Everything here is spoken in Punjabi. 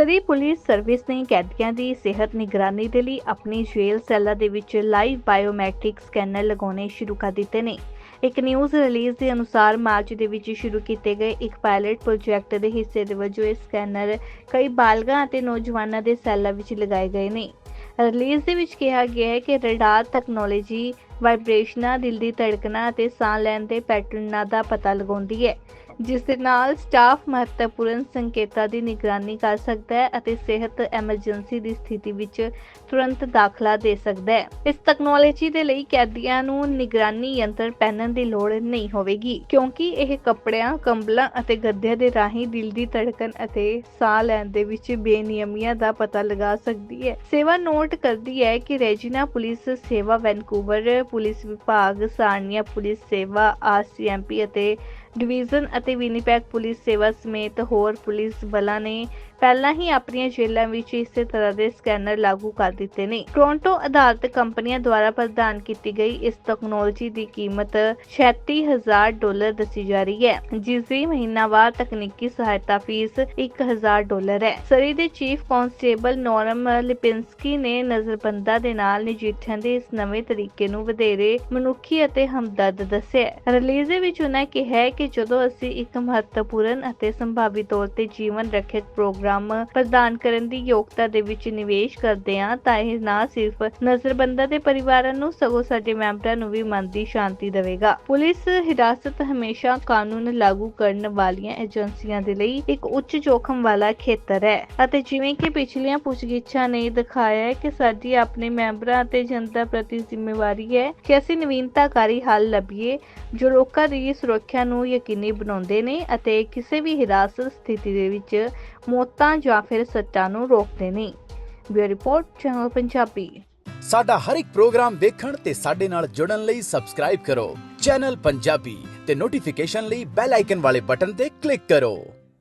ਸਦੀ ਪੁਲਿਸ ਸਰਵਿਸ ਨੇ ਕੈਦੀਆਂ ਦੀ ਸਿਹਤ ਨਿਗਰਾਨੀ ਦੇ ਲਈ ਆਪਣੀ ਜੇਲ੍ਹ ਸੈੱਲਾਂ ਦੇ ਵਿੱਚ ਲਾਈਵ ਬਾਇਓਮੈਟ੍ਰਿਕ ਸਕੈਨਰ ਲਗਾਉਣੇ ਸ਼ੁਰੂ ਕਰ ਦਿੱਤੇ ਨੇ। ਇੱਕ ਨਿਊਜ਼ ਰਿਲੀਜ਼ ਦੇ ਅਨੁਸਾਰ ਮਾਰਚ ਦੇ ਵਿੱਚ ਸ਼ੁਰੂ ਕੀਤੇ ਗਏ ਇੱਕ ਪਾਇਲਟ ਪ੍ਰੋਜੈਕਟ ਦੇ ਹਿੱਸੇ ਦੇ ਵਜੋਂ ਇਹ ਸਕੈਨਰ ਕਈ ਬਾਲਗਾਂ ਅਤੇ ਨੌਜਵਾਨਾਂ ਦੇ ਸੈੱਲਾਂ ਵਿੱਚ ਲਗਾਏ ਗਏ ਨੇ। ਰਿਲੀਜ਼ ਦੇ ਵਿੱਚ ਕਿਹਾ ਗਿਆ ਹੈ ਕਿ ਰਡਾਰ ਟੈਕਨੋਲੋਜੀ ਵਾਈਬ੍ਰੇਸ਼ਨਾਂ, ਦਿਲ ਦੀ ਧੜਕਣਾ ਅਤੇ ਸਾਹ ਲੈਣ ਦੇ ਪੈਟਰਨਾਂ ਦਾ ਪਤਾ ਲਗਾਉਂਦੀ ਹੈ, ਜਿਸ ਦੇ ਨਾਲ ਸਟਾਫ ਮਹੱਤਵਪੂਰਨ ਸੰਕੇਤਾਂ ਦੀ ਨਿਗਰਾਨੀ ਕਰ ਸਕਦਾ ਹੈ ਅਤੇ ਸਿਹਤ ਐਮਰਜੈਂਸੀ ਦੀ ਸਥਿਤੀ ਵਿੱਚ ਤੁਰੰਤ ਦਾਖਲਾ ਦੇ ਸਕਦਾ ਹੈ। ਇਸ ਟੈਕਨੋਲੋਜੀ ਦੇ ਲਈ ਕੈਦੀਆਂ ਨੂੰ ਨਿਗਰਾਨੀ ਯੰਤਰ ਪਹਿਨਣ ਦੀ ਲੋੜ ਨਹੀਂ ਹੋਵੇਗੀ, ਕਿਉਂਕਿ ਇਹ ਕੱਪੜਿਆਂ, ਕੰਬਲਾਂ ਅਤੇ ਗੱਦਿਆਂ ਦੇ ਰਾਹੀਂ ਦਿਲ ਦੀ ਧੜਕਨ ਅਤੇ ਸਾਹ ਲੈਣ ਦੇ ਵਿੱਚ ਬੇਨਿਯਮੀਆਂ ਦਾ ਪਤਾ ਲਗਾ ਸਕਦੀ ਹੈ। ਸੇਵਾ ਨੋਟ ਕਰਦੀ ਹੈ ਕਿ ਰੈਜੀਨਾ ਪੁਲਿਸ ਸੇਵਾ ਵੈਨਕੂਵਰ ਪੁਲਿਸ ਵਿਭਾਗ ਸਾਰਨੀਆ ਪੁਲਿਸ ਸੇਵਾ ਆਰਸੀਐਮਪੀ ਅਤੇ ਡਿਵੀਜ਼ਨ ਅਤੇ ਵਿਨੀਪੈਗ ਪੁਲਿਸ ਸੇਵਾ ਸਮੇਤ ਹੋਰ ਪੁਲਿਸ ਬਲਾਂ ਨੇ ਪਹਿਲਾਂ ਹੀ ਆਪਣੀਆਂ ਜੇਲ੍ਹਾਂ ਵਿੱਚ ਇਸੇ ਤਰ੍ਹਾਂ ਦੇ ਸਕੈਨਰ ਲਾਗੂ ਕਰ ਦਿੱਤੇ ਨੇ ਟੋਰਾਂਟੋ ਅਦਾਲਤ ਕੰਪਨੀਆਂ ਦੁਆਰਾ ਪ੍ਰਦਾਨ ਕੀਤੀ ਗਈ ਇਸ ਟੈਕਨੋਲੋਜੀ ਦੀ ਕੀਮਤ 36000 ਡਾਲਰ ਦੱਸੀ ਜਾ ਰਹੀ ਹੈ, ਜਿਸ ਦੀ ਮਹੀਨਾਵਾਰ ਤਕਨੀਕੀ ਸਹਾਇਤਾ ਫੀਸ 1000 ਡਾਲਰ ਹੈ ਸਰੀ ਦੇ ਚੀਫ ਕਾਂਸਟੇਬਲ ਨੋਰਮ ਲਿਪਿੰਸਕੀ ਨੇ ਨਜ਼ਰਬੰਦਾਂ ਦੇ ਨਾਲ ਨਜਿੱਠਣ ਦੇ ਇਸ ਨਵੇਂ ਤਰੀਕੇ ਨੂੰ ਵਧੇਰੇ ਮਨੁੱਖੀ ਅਤੇ ਹਮਦਰਦ ਦੱਸਿਆ ਹੈ। ਰਿਲੀਜ਼ ਵਿੱਚ ਉਹਨਾਂ ਕਿਹਾ ਕਿ ਜਦੋਂ ਅਸੀਂ ਇੱਕ ਮਹੱਤਵਪੂਰਨ ਅਤੇ ਸੰਭਾਵੀ ਤੌਰ ਤੇ ਜੀਵਨ ਰੱਖਿਅਕ ਪ੍ਰੋਗਰਾਮ ਪ੍ਰਦਾਨ ਕਰਨ ਦੀ ਯੋਗਤਾ ਦੇ ਵਿੱਚ ਨਿਵੇਸ਼ ਕਰਦੇ ਹਾਂ, ਤਾਂ ਇਹ ਨਾ ਸਿਰਫ ਨਜ਼ਰਬੰਦਾਂ ਦੇ ਪਰਿਵਾਰਾਂ ਨੂੰ, ਸਗੋਂ ਸਾਡੇ ਮੈਂਬਰਾਂ ਨੂੰ ਵੀ ਮਨ ਦੀ ਸ਼ਾਂਤੀ ਦੇਵੇਗਾ। ਪੁਲਿਸ ਹਿਰਾਸਤ ਹਮੇਸ਼ਾ ਕਾਨੂੰਨ ਲਾਗੂ ਕਰਨ ਵਾਲੀਆਂ ਏਜੰਸੀਆਂ ਦੇ ਲਈ ਇੱਕ ਉੱਚ ਜੋਖਮ ਵਾਲਾ ਖੇਤਰ ਹੈ ਅਤੇ ਜਿਵੇਂ ਕਿ ਪਿਛਲੀਆਂ ਪੁੱਛਗਿੱਛਾਂ ਨੇ ਦਿਖਾਇਆ ਹੈ ਕਿ ਸਾਡੀ ਆਪਣੇ ਮੈਂਬਰਾਂ ਅਤੇ ਜਨਤਾ ਪ੍ਰਤੀ ਜ਼ਿੰਮੇਵਾਰੀ ਹੈ ਕਿ ਅਸੀਂ ਨਵੀਨਤਾਕਾਰੀ ਹੱਲ ਲੱਭੀਏ, ਜੋ ਲੋਕਾਂ ਦੀ ਸੁਰੱਖਿਆ ਨੂੰ ਯਕੀਨੀ ਬਣਾਉਂਦੇ ਨੇ ਅਤੇ ਕਿਸੇ ਵੀ ਹਿਰਾਸਤ ਸਥਿਤੀ ਦੇ ਵਿੱਚ ਮੌਤਾਂ ਜਾਂ ਫਿਰ ਸੱਟਾਂ ਨੂੰ ਰੋਕਦੇ ਨੇ। Bureau report, channel Punjabi. ਸਾਡਾ ਹਰ ਇੱਕ ਪ੍ਰੋਗਰਾਮ ਵੇਖਣ ਤੇ ਸਾਡੇ ਨਾਲ ਜੁੜਨ ਲਈ ਸਬਸਕ੍ਰਾਈਬ ਕਰੋ। ਚੈਨਲ ਪੰਜਾਬੀ ਤੇ ਨੋਟੀਫਿਕੇਸ਼ਨ ਲਈ ਬੈਲ ਆਈਕਨ ਵਾਲੇ ਬਟਨ ਤੇ ਕਲਿੱਕ ਕਰੋ।